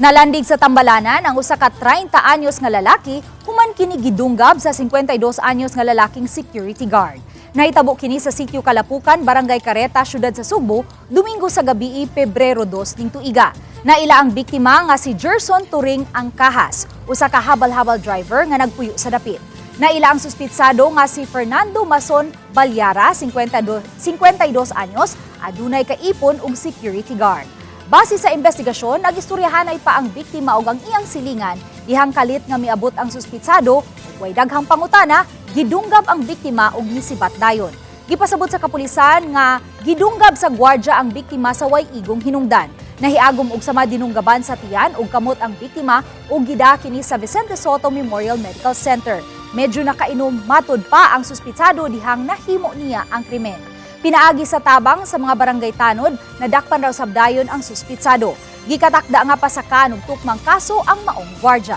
Nalandig sa tambalanan ang usa ka 30 anyos nga lalaki human kini gidunggab sa 52 anyos nga lalaking security guard. Nahitabo kini sa sitio Kalapukan, Barangay Careta, syudad sa Subo, Domingo sa gabi, Pebrero 2 ning tuiga. Naila ang biktima nga si Gerson Turing Angkahas, usa ka habal-habal driver nga nagpuyo sa dapit. Naila ang suspitsado nga si Fernando Mason Balyara, 52, 52 anyos, adunay kaipon og security guard. Base sa investigasyon, nagistoryahan ay pa ang biktima og ang iyang silingan, dihang kalit nga miabot ang suspitsado, way daghang pangutana, gidunggab ang biktima og nisibat dayon. Gipasabot sa kapulisan nga gidunggab sa gwardya ang biktima sa way igong hinungdan. Nahiagom og sama dinunggaban sa tiyan ug kamot ang biktima ug gida kini sa Vicente Soto Memorial Medical Center. Medyo nakainom matud pa ang suspitsado dihang nahimo niya ang krimen. Pinaagi sa tabang sa mga barangay tanod, nadakpan raw sabdayon ang suspitsado. Gikatakda nga pasakan og tukmang kaso ang maong gwardya.